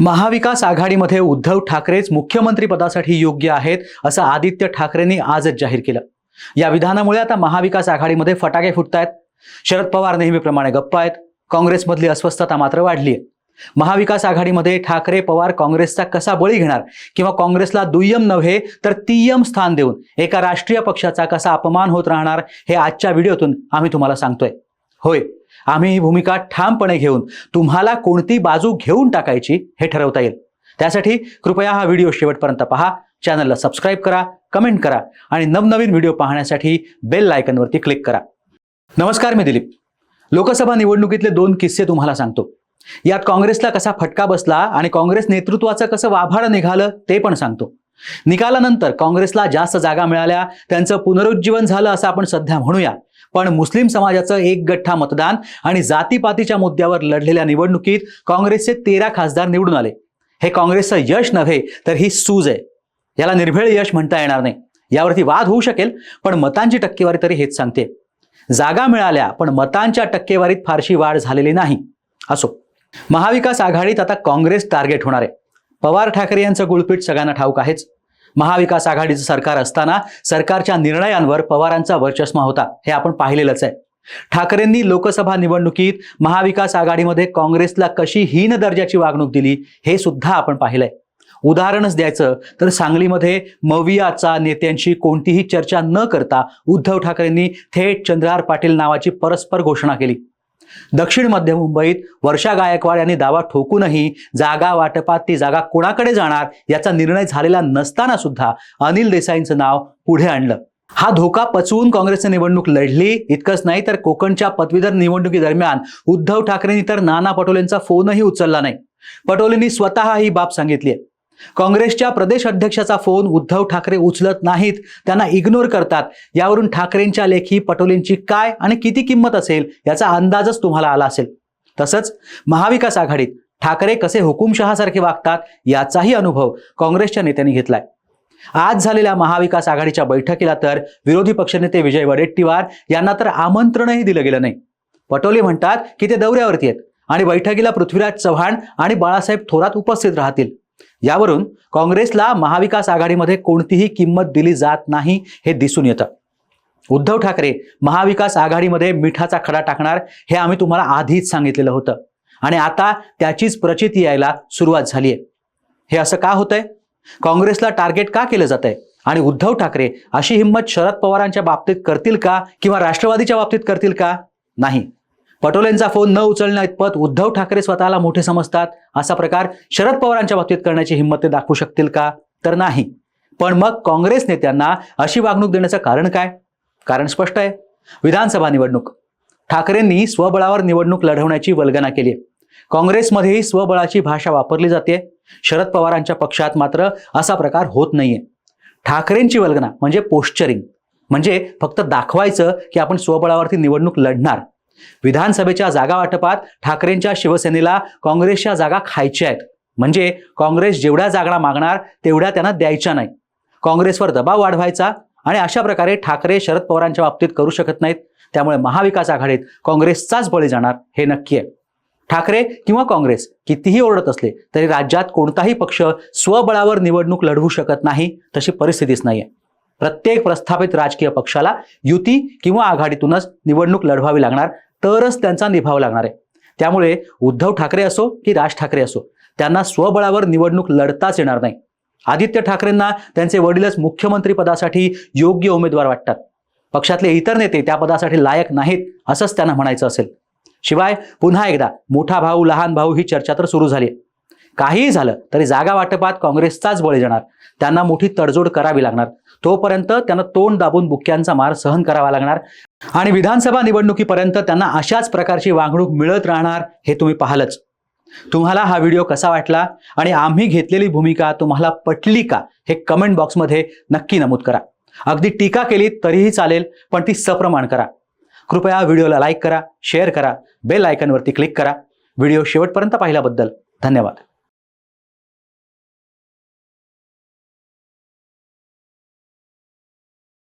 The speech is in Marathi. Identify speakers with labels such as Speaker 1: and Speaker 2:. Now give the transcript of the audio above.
Speaker 1: महाविकास आघाडीमध्ये उद्धव ठाकरेच मुख्यमंत्रीपदासाठी योग्य आहेत असं आदित्य ठाकरेंनी आजच जाहीर केलं. या विधानामुळे आता महाविकास आघाडीमध्ये फटाके फुटतायत. शरद पवार नेहमीप्रमाणे गप्प आहेत. काँग्रेसमधली अस्वस्थता मात्र वाढली आहे. महाविकास आघाडीमध्ये ठाकरे पवार काँग्रेसचा कसा बळी घेणार किंवा काँग्रेसला दुय्यम नव्हे तर तिय्यम स्थान देऊन एका राष्ट्रीय पक्षाचा कसा अपमान होत राहणार हे आजच्या व्हिडिओतून आम्ही तुम्हाला सांगतोय. होय आम्ही ही भूमिका ठामपणे घेऊन तुम्हाला कोणती बाजू घेऊन टाकायची हे ठरवता येईल. त्यासाठी कृपया हा व्हिडिओ शेवटपर्यंत पहा चॅनलला सबस्क्राईब करा कमेंट करा आणि नवनवीन व्हिडिओ पाहण्यासाठी बेल आयकनवरती क्लिक करा. नमस्कार मी दिलीप. लोकसभा निवडणुकीतले दोन किस्से तुम्हाला सांगतो. यात काँग्रेसला कसा फटका बसला आणि काँग्रेस नेतृत्वाचं कसं वाभाडं निघालं ते पण सांगतो. निकालानंतर काँग्रेसला जास्त जागा मिळाल्या. त्यांचं पुनरुज्जीवन झालं असं आपण सध्या म्हणूया. पण मुस्लिम समाजाचं एक गठ्ठा मतदान आणि जातीपातीच्या मुद्द्यावर लढलेल्या निवडणुकीत काँग्रेसचे तेरा खासदार निवडून आले. हे काँग्रेसचं यश नव्हे तर ही सूज आहे. याला निर्भेळ यश म्हणता येणार नाही. यावरती वाद होऊ शकेल पण मतांची टक्केवारी तरी हेच सांगते. जागा मिळाल्या पण मतांच्या टक्केवारीत फारशी वाढ झालेली नाही. असो. महाविकास आघाडीत आता काँग्रेस टार्गेट होणार आहे. पवार ठाकरे यांचं गुळपीठ सगळ्यांना ठाऊक आहेच. महाविकास आघाडीचं सरकार असताना सरकारच्या निर्णयांवर पवारांचा वर्चस्मा होता. हे आपण पाहिलेलंच आहे. ठाकरेंनी लोकसभा निवडणुकीत महाविकास आघाडीमध्ये काँग्रेसला कशी हीन दर्जाची वागणूक दिली हे सुद्धा आपण पाहिलंय. उदाहरणच द्यायचं तर सांगलीमध्ये मवियाचा नेत्यांशी कोणतीही चर्चा न करता उद्धव ठाकरेंनी थेट चंद्रहार पाटील नावाची परस्पर घोषणा केली. दक्षिण मध्य मुंबईत वर्षा गायकवाड यांनी दावा ठोकूनही जागा वाटपात ती जागा कोणाकडे जाणार याचा निर्णय झालेला नसताना सुद्धा अनिल देसाईंचं नाव पुढे आणलं. हा धोका पचवून काँग्रेसने निवडणूक लढली इतकंच नाही तर कोकणच्या पदवीधर निवडणुकीदरम्यान उद्धव ठाकरेंनी तर नाना पटोलेंचा फोनही उचलला नाही. पटोलेंनी स्वतः ही बाब सांगितली आहे. काँग्रेसच्या प्रदेश अध्यक्षाचा फोन उद्धव ठाकरे उचलत नाहीत त्यांना इग्नोर करतात. यावरून ठाकरेंच्या लेखी पटोलेंची काय आणि किती किंमत असेल याचा अंदाजच तुम्हाला आला असेल. तसंच महाविकास आघाडीत ठाकरे कसे हुकुमशहासारखे वागतात याचाही अनुभव काँग्रेसच्या नेत्यांनी घेतलाय. आज झालेल्या महाविकास आघाडीच्या बैठकीला तर विरोधी पक्षनेते विजय वडेट्टीवार यांना तर आमंत्रणही दिलं गेलं नाही. पटोले म्हणतात की ते दौऱ्यावरती आहेत आणि बैठकीला पृथ्वीराज चव्हाण आणि बाळासाहेब थोरात उपस्थित राहतील. यावरून काँग्रेसला महाविकास आघाडीमध्ये कोणतीही किंमत दिली जात नाही हे दिसून येतं. उद्धव ठाकरे महाविकास आघाडीमध्ये मिठाचा खडा टाकणार हे आम्ही तुम्हाला आधीच सांगितलेलं होतं. आणि आता त्याचीच प्रचिती यायला सुरुवात झाली आहे हे असं का होतंय? काँग्रेसला टार्गेट का केलं जात आहे आणि उद्धव ठाकरे अशी हिंमत शरद पवारांच्या बाबतीत करतील का किंवा राष्ट्रवादीच्या बाबतीत करतील का? नाही. पटोलेंचा फोन न उचलण्या इतपत उद्धव ठाकरे स्वतःला मोठे समजतात. असा प्रकार शरद पवारांच्या बाबतीत करण्याची हिंमत ते दाखवू शकतील का? तर नाही. पण मग काँग्रेस नेत्यांना अशी वागणूक देण्याचं कारण काय? कारण स्पष्ट आहे. विधानसभा निवडणूक. ठाकरेंनी स्वबळावर निवडणूक लढवण्याची वल्गना केली आहे. काँग्रेसमध्येही स्वबळाची भाषा वापरली जाते. शरद पवारांच्या पक्षात मात्र असा प्रकार होत नाहीये. ठाकरेंची वल्गना म्हणजे पोश्चरिंग. म्हणजे फक्त दाखवायचं की आपण स्वबळावरती निवडणूक लढणार. विधानसभेच्या जागा वाटपात ठाकरेंच्या शिवसेनेला काँग्रेसच्या जागा खायच्या आहेत. म्हणजे काँग्रेस जेवढ्या जागा मागणार तेवढ्या त्यांना द्यायच्या नाही. काँग्रेसवर दबाव वाढवायचा आणि अशा प्रकारे ठाकरे शरद पवारांच्या बाबतीत करू शकत नाहीत. त्यामुळे महाविकास आघाडीत काँग्रेसचाच बळी जाणार हे नक्की आहे. ठाकरे किंवा काँग्रेस कितीही ओरडत असले तरी राज्यात कोणताही पक्ष स्वबळावर निवडणूक लढवू शकत नाही तशी परिस्थितीच नाहीये. प्रत्येक प्रस्थापित राजकीय पक्षाला युती किंवा आघाडीतूनच निवडणूक लढवावी लागणार तरच त्यांचा निभाव लागणार आहे. त्यामुळे उद्धव ठाकरे असो की राज ठाकरे असो त्यांना स्वबळावर निवडणूक लढताच येणार नाही. आदित्य ठाकरेंना त्यांचे वडीलच मुख्यमंत्री पदासाठी योग्य उमेदवार वाटतात. पक्षातले इतर नेते त्या पदासाठी लायक नाहीत असंच त्यांना म्हणायचं असेल. शिवाय पुन्हा एकदा मोठा भाऊ लहान भाऊ ही चर्चा तर सुरू झाली काहीही झालं तरी जागा वाटपात काँग्रेसचाच बळी जाणार त्यांना मोठी तडजोड करावी लागणार. तोपर्यंत त्यांना तोंड दाबून बुक्क्यांचा मार सहन करावा लागणार. आणि विधानसभा निवडणुकीपर्यंत त्यांना अशाच प्रकारची वागणूक मिळत राहणार हे तुम्ही पाहालच. तुम्हाला हा व्हिडिओ कसा वाटला आणि आम्ही घेतलेली भूमिका तुम्हाला पटली का हे कमेंट बॉक्समध्ये नक्की नमूद करा. अगदी टीका केली तरीही चालेल पण ती सप्रमाण करा. कृपया व्हिडिओला लाईक करा शेअर करा बेल आयकनवरती क्लिक करा. व्हिडिओ शेवटपर्यंत पाहिल्याबद्दल धन्यवाद.